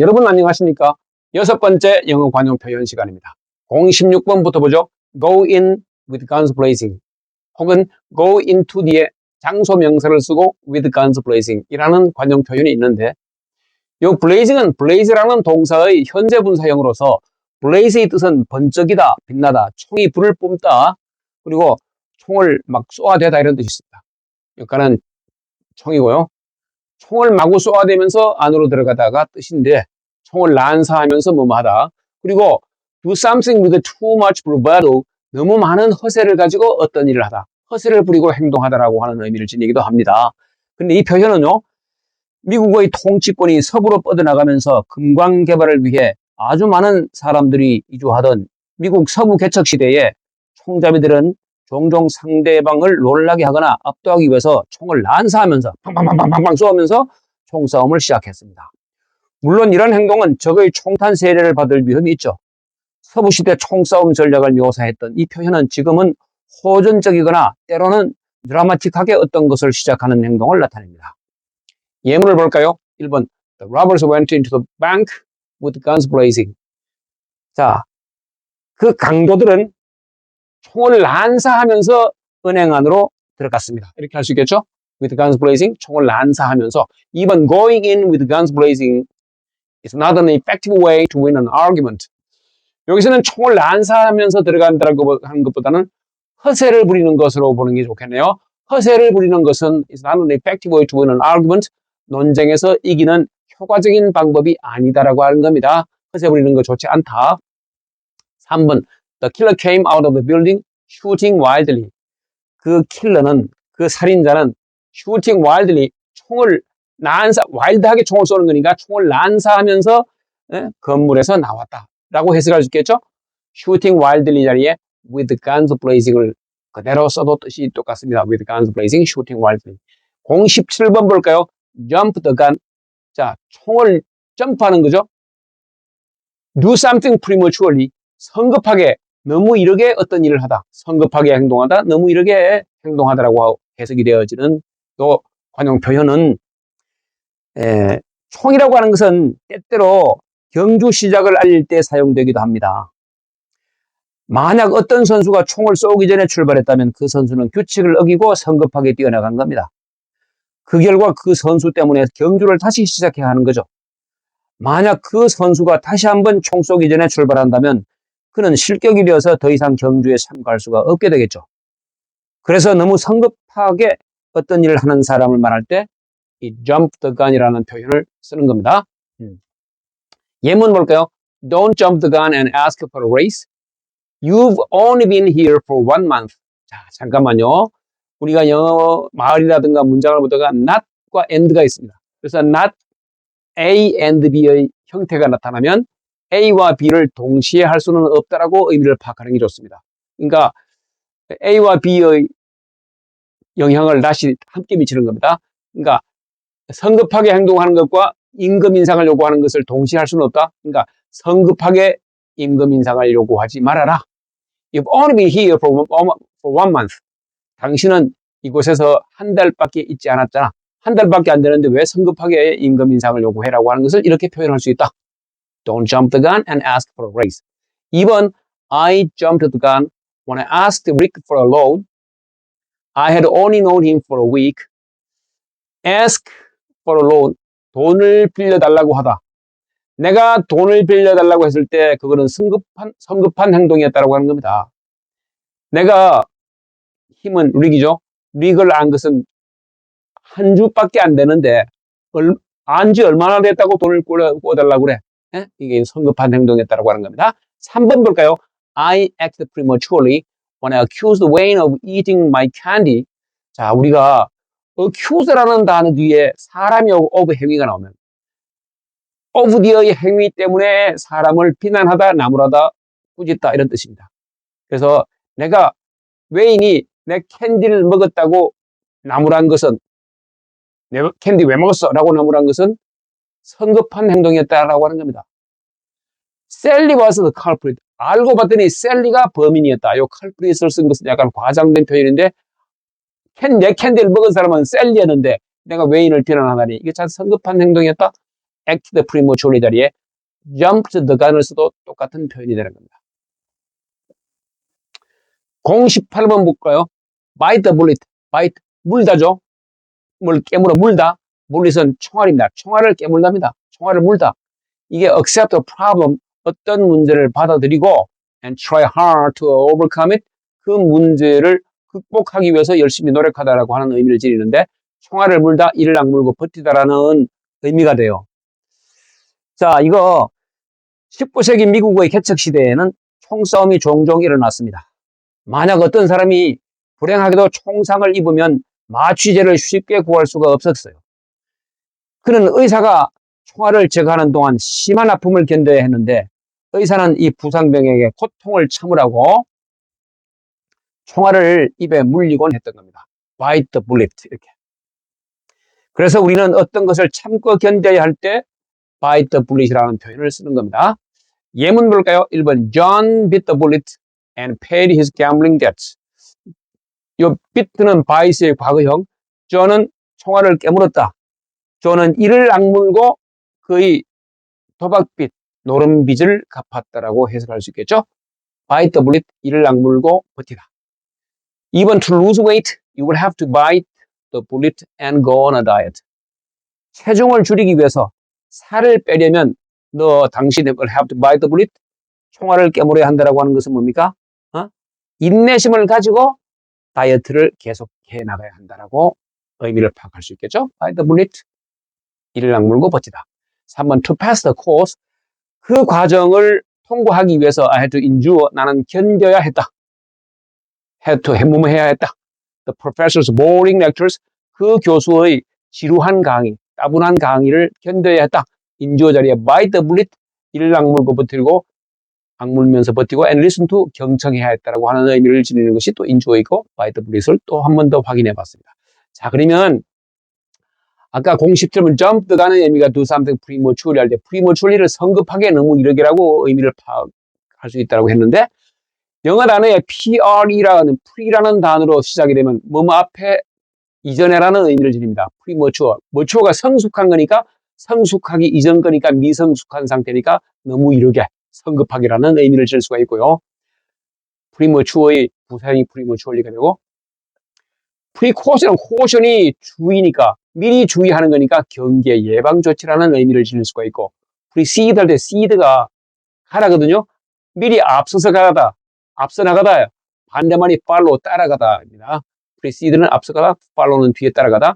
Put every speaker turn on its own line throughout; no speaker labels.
여러분 안녕하십니까? 여섯 번째 영어 관용 표현 시간입니다. 016번부터 보죠. go in with guns blazing 혹은 go into 뒤에 장소 명사를 쓰고 with guns blazing 이라는 관용 표현이 있는데 이 blazing은 blaze라는 동사의 현재 분사형으로서 blaze의 뜻은 번쩍이다, 빛나다, 총이 불을 뿜다, 그리고 총을 막 쏘아대다 이런 뜻이 있습니다. 여기까는 총이고요. 총을 마구 쏘아대면서 안으로 들어가다가 뜻인데 총을 난사하면서 뭐뭐하다. 그리고 do something with too much bravado 너무 많은 허세를 가지고 어떤 일을 하다. 허세를 부리고 행동하다라고 하는 의미를 지니기도 합니다. 근데 이 표현은요. 미국의 통치권이 서부로 뻗어나가면서 금광 개발을 위해 아주 많은 사람들이 이주하던 미국 서부 개척 시대에 총잡이들은 종종 상대방을 놀라게 하거나 압도하기 위해서 총을 난사하면서 팡팡팡팡팡 쏘면서 총싸움을 시작했습니다. 물론 이런 행동은 적의 총탄 세례를 받을 위험이 있죠. 서부시대 총싸움 전략을 묘사했던 이 표현은 지금은 호전적이거나 때로는 드라마틱하게 어떤 것을 시작하는 행동을 나타냅니다. 예문을 볼까요? 1번 The robbers went into the bank with guns blazing. 자, 그 강도들은 총을 난사하면서 은행 안으로 들어갔습니다. 이렇게 할 수 있겠죠? With guns blazing, 총을 난사하면서 2번 Going in with guns blazing is not an effective way to win an argument. 여기서는 총을 난사하면서 들어간다고 하는 것보다는 허세를 부리는 것으로 보는 게 좋겠네요. 허세를 부리는 것은 is not an effective way to win an argument. 논쟁에서 이기는 효과적인 방법이 아니다라고 하는 겁니다. 허세 부리는 거 좋지 않다. 3번 The killer came out of the building shooting wildly. 그 킬러는 그 살인자는 shooting wildly 총을 난사 와일드하게 총을 쏘는 거니까 총을 난사하면서 예, 건물에서 나왔다라고 해석할 수 있겠죠? shooting wildly 자리에 with guns blazing을 그대로 써도 뜻이 똑같습니다. with guns blazing, shooting wildly. 017번 볼까요? jump the gun. 자, 총을 점프하는 거죠. do something prematurely. 성급하게 너무 이르게 어떤 일을 하다. 성급하게 행동하다. 너무 이르게 행동하다라고 해석이 되어지는 또 관용 표현은 에, 총이라고 하는 것은 때때로 경주 시작을 알릴 때 사용되기도 합니다. 만약 어떤 선수가 총을 쏘기 전에 출발했다면 그 선수는 규칙을 어기고 성급하게 뛰어나간 겁니다. 그 결과 그 선수 때문에 경주를 다시 시작해야 하는 거죠. 만약 그 선수가 다시 한번 총 쏘기 전에 출발한다면 그는 실격이 되어서 더 이상 경주에 참가할 수가 없게 되겠죠. 그래서 너무 성급하게 어떤 일을 하는 사람을 말할 때 이 jump the gun이라는 표현을 쓰는 겁니다. 음. 예문 볼까요? Don't jump the gun and ask for a race. You've only been here for one month. 자, 잠깐만요. 우리가 영어 마을이라든가 문장을 보다가 not과 and가 있습니다. 그래서 not A and B의 형태가 나타나면 A와 B를 동시에 할 수는 없다라고 의미를 파악하는 게 좋습니다. 그러니까 A와 B의 영향을 다시 함께 미치는 겁니다. 그러니까 성급하게 행동하는 것과 임금 인상을 요구하는 것을 동시에 할 수는 없다. 그러니까 성급하게 임금 인상을 요구하지 말아라. You've only been here for one, month. 당신은 이곳에서 한 달밖에 있지 않았잖아. 한 달밖에 안 되는데 왜 성급하게 임금 인상을 요구해라고 하는 것을 이렇게 표현할 수 있다. Don't jump the gun and ask for a raise. 2번 I jumped the gun when I asked Rick for a loan. I had only known him for a week. Ask for a loan. 돈을 빌려달라고 하다. 내가 돈을 빌려달라고 했을 때 그거는 성급한, 성급한 행동이었다고 하는 겁니다. 내가 힘은 릭이죠. 릭을 안 것은 한 주밖에 안 되는데 안지 얼마나 됐다고 돈을 꿔달라고 그래. 예? 이게 성급한 행동이었다고 하는 겁니다. 3번 볼까요? I acted prematurely when I accused Wayne of eating my candy. 자, 우리가 accuse라는 단어 뒤에 사람이 of 행위가 나오면 of 뒤의 행위 때문에 사람을 비난하다, 나무라다, 꾸짖다 이런 뜻입니다. 그래서 내가 웨인이 내 캔디를 먹었다고 나무란 것은 내 캔디 왜 먹었어? 라고 나무란 것은 성급한 행동이었다라고 하는 겁니다. 셀리 was the culprit. 알고 봤더니 셀리가 범인이었다. 요 culprit을 쓴 것은 약간 과장된 표현인데 캔, 내 캔디를 먹은 사람은 셀리였는데 내가 웨인을 비난하다니 이게 참 성급한 행동이었다. acted prematurely 자리에 jumped the gun을 써도 똑같은 표현이 되는 겁니다. 018번 볼까요? bite the bullet, bite, 물다죠? 뭘 깨물어, 물다. Bullet은 총알입니다. 총알을 깨물답니다. 총알을 물다. 이게 accept a problem, 어떤 문제를 받아들이고 and try hard to overcome it, 그 문제를 극복하기 위해서 열심히 노력하다라고 하는 의미를 지니는데 총알을 물다, 이를 악물고 버티다라는 의미가 돼요. 자, 이거 19세기 미국의 개척 시대에는 총싸움이 종종 일어났습니다. 만약 어떤 사람이 불행하게도 총상을 입으면 마취제를 쉽게 구할 수가 없었어요. 그는 의사가 총알을 제거하는 동안 심한 아픔을 견뎌야 했는데 의사는 이 부상병에게 고통을 참으라고 총알을 입에 물리곤 했던 겁니다. bite the bullet 이렇게. 그래서 우리는 어떤 것을 참고 견뎌야 할 때 bite the bullet이라는 표현을 쓰는 겁니다. 예문 볼까요? 1번 John bit the bullet and paid his gambling debts. 요 bit는 bite의 과거형. John은 총알을 깨물었다. John은 이를 악물고 그의 도박빚, 노름빚을 갚았다라고 해석할 수 있겠죠? bite the bullet, 이를 악물고 버티다. 2번 to lose weight, you will have to bite the bullet and go on a diet. 체중을 줄이기 위해서 살을 빼려면 너 당신이 will have to bite the bullet, 총알을 깨물어야 한다라고 하는 것은 뭡니까? 어? 인내심을 가지고 다이어트를 계속해 나가야 한다라고 의미를 파악할 수 있겠죠? bite the bullet, 이를 악물고 버티다. 3번 to pass the course, 그 과정을 통과하기 위해서 I had to endure, 나는 견뎌야 했다. had to 해무해야 했다. The professor's boring lectures, 그 교수의 지루한 강의, 따분한 강의를 견뎌야 했다. 인주어 자리에 bite the bullet, 이를 악물고 버티고 악물면서 버티고 and listen to 경청해야 했다라고 하는 의미를 지니는 것이 또 인주어이고 bite the bullet을 또 한 번 더 확인해 봤습니다. 자 그러면 아까 공식점은 jump 가는 의미가 do something prematurely 할 때 prematurely를 성급하게 너무 이러게라고 의미를 파악할 수 있다고 했는데 영어 단어에 pre라는 pre라는 단어로 시작이 되면 뭐뭐 앞에 이전에라는 의미를 지닙니다. premature. mature가 성숙한 거니까 성숙하기 이전 거니까 미성숙한 상태니까 너무 이르게 성급하게라는 의미를 질 수가 있고요. premature의 부사형이 prematurely가 되고 precaution은 caution이 주의니까 미리 주의하는 거니까 경계 예방 조치라는 의미를 지닐 수가 있고 precede 할때 seed가 가라거든요. 미리 앞서서 가다, 앞서 나가다, 반대말이 follow 따라가다입니다. precede는 앞서가다, follow는 뒤에 따라가다.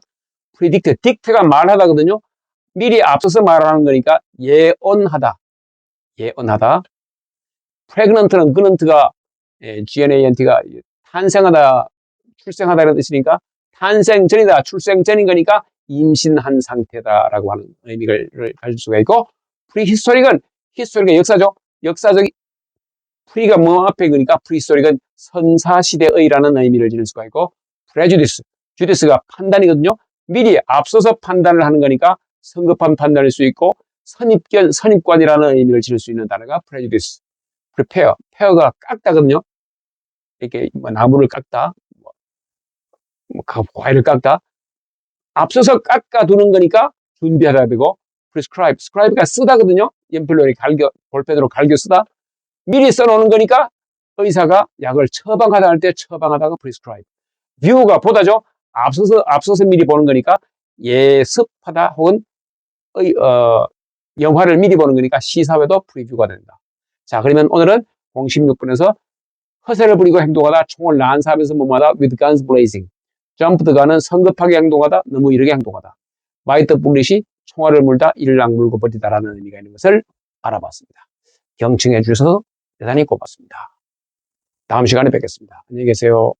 predict, dict가 말하다거든요. 미리 앞서서 말하는 거니까 예언하다. 예언하다. pregnant는 그넌트가 예, GNANT가 탄생하다, 출생하다는 뜻이니까 탄생 전이다, 출생 전인 거니까 임신한 상태다라고 하는 의미를 가질 수가 있고 prehistoric은 히스토리가 역사죠. 역사적 프리가 뭐 앞에 그러니까 prehistoric은 선사시대의라는 의미를 지닐 수가 있고 prejudice, judice가 판단이거든요. 미리 앞서서 판단을 하는 거니까 성급한 판단일 수 있고 선입견, 선입관이라는 의미를 지을 수 있는 단어가 prejudice, prepare, pare가 깎다거든요. 이렇게 뭐 나무를 깎다, 과일을 깎다. 앞서서 깎아두는 거니까 준비하라 되고 prescribe, scribe가 쓰다거든요. 연필로 갈겨, 볼펜으로 갈겨 쓰다. 미리 써놓는 거니까 의사가 약을 처방하다 할 때 처방하다가 prescribe. view가 보다죠. 앞서서 앞서서 미리 보는 거니까 예습하다 혹은 의, 어, 영화를 미리 보는 거니까 시사회도 프리뷰가 된다. 자, 그러면 오늘은 06분에서 허세를 부리고 행동하다, 총을 난사하면서 몸하다, with guns blazing. 점프드 가는 성급하게 행동하다, 너무 이르게 행동하다. 마이트 블릿이 총알을 물다, 이를 악물고 버티다라는 의미가 있는 것을 알아봤습니다. 경청해 주셔서 대단히 고맙습니다. 다음 시간에 뵙겠습니다. 안녕히 계세요.